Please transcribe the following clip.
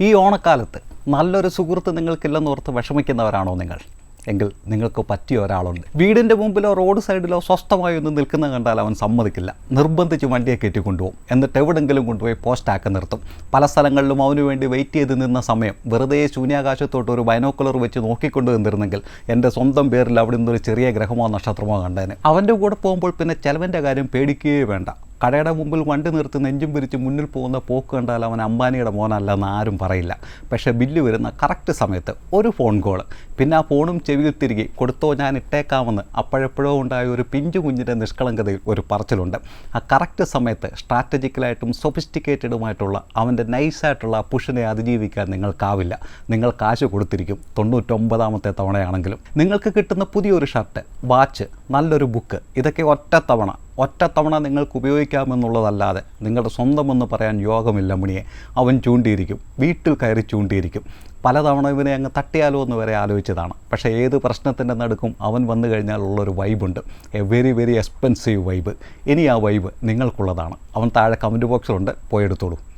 ഈ ഓണക്കാലത്ത് നല്ലൊരു സുഹൃത്ത് നിങ്ങൾക്കില്ലെന്ന് ഓർത്ത് വിഷമിക്കുന്നവരാണോ നിങ്ങൾ? എങ്കിൽ നിങ്ങൾക്ക് പറ്റിയ ഒരാളുണ്ട്. വീടിന്റെ മുമ്പിലോ റോഡ് സൈഡിലോ സ്വസ്ഥമായി ഒന്ന് നിൽക്കുന്ന കണ്ടാൽ അവൻ സമ്മതിക്കില്ല. നിർബന്ധിച്ച് വണ്ടിയെ കയറ്റി കൊണ്ടുപോകും എന്നിട്ട് എവിടെങ്കിലും കൊണ്ടുപോയി പോസ്റ്റാക്കി നിർത്തും. പല സ്ഥലങ്ങളിലും അവന് വേണ്ടി വെയിറ്റ് ചെയ്ത് നിന്ന സമയം വെറുതെ ശൂന്യാകാശത്തോട്ട് ഒരു ബൈനോക്കുലർ വെച്ച് നോക്കിക്കൊണ്ട് നിന്നിരുന്നെങ്കിൽ എന്റെ സ്വന്തം പേരിൽ അവിടെ നിന്നൊരു ചെറിയ ഗ്രഹമോ നക്ഷത്രമോ കണ്ടേനെ. അവന്റെ കൂടെ പോകുമ്പോൾ പിന്നെ ചിലവിന്റെ കാര്യം പേടിക്കുകയേ വേണ്ട. കടയുടെ മുമ്പിൽ വണ്ടി നിർത്തി നെഞ്ചും പിരിച്ച് മുന്നിൽ പോകുന്ന പോക്ക് കണ്ടാൽ അവൻ അംബാനിയുടെ മോനല്ല എന്ന് ആരും പറയില്ല. പക്ഷേ ബില്ല് വരുന്ന കറക്റ്റ് സമയത്ത് ഒരു ഫോൺ കോൾ പിന്നെ ആ ഫോണും ചെവിയിൽ തിരികെ കൊടുത്തോ ഞാൻ ഇട്ടേക്കാമെന്ന് അപ്പോഴെപ്പോഴോ ഉണ്ടായ ഒരു പിഞ്ചു കുഞ്ഞിന്റെ നിഷ്കളങ്കതയിൽ ഒരു പറച്ചിലുണ്ട്. ആ കറക്റ്റ് സമയത്ത് സ്ട്രാറ്റജിക്കലായിട്ടും സൊഫിസ്റ്റിക്കേറ്റഡുമായിട്ടുള്ള അവന്റെ നൈസായിട്ടുള്ള പുഷിനെ അതിജീവിക്കാൻ നിങ്ങൾക്കാവില്ല. നിങ്ങൾ കാശ് കൊടുത്തിരിക്കും തൊണ്ണൂറ്റൊമ്പതാമത്തെ തവണയാണെങ്കിലും. നിങ്ങൾക്ക് കിട്ടുന്ന പുതിയൊരു ഷർട്ട് വാച്ച് നല്ലൊരു ബുക്ക് ഇതൊക്കെ ഒറ്റത്തവണ. ഒറ്റത്തവണ നിങ്ങൾക്ക് ഉപയോഗിക്കാമെന്നുള്ളതല്ലാതെ നിങ്ങളുടെ സ്വന്തമെന്ന് പറയാൻ യോഗമില്ല മണിയെ അവൻ ചൂണ്ടിയിരിക്കും. വീട്ടിൽ കയറി ചൂണ്ടിയിരിക്കും. പലതവണ ഇവനെ അങ്ങ് തട്ടിയാലോ എന്ന് വരെ ആലോചിച്ചതാണ്. പക്ഷേ ഏത് പ്രശ്നത്തിന്റെ നടുക്കും അവൻ വന്നു കഴിഞ്ഞാൽ ഉള്ളൊരു വൈബുണ്ട് a very very expensive vibe ഇനി ആ വൈബ് നിങ്ങൾക്കുള്ളതാണ്. അവൻ താഴെ കമന്റ് ബോക്സിലുണ്ട് പോയെടുത്തോളൂ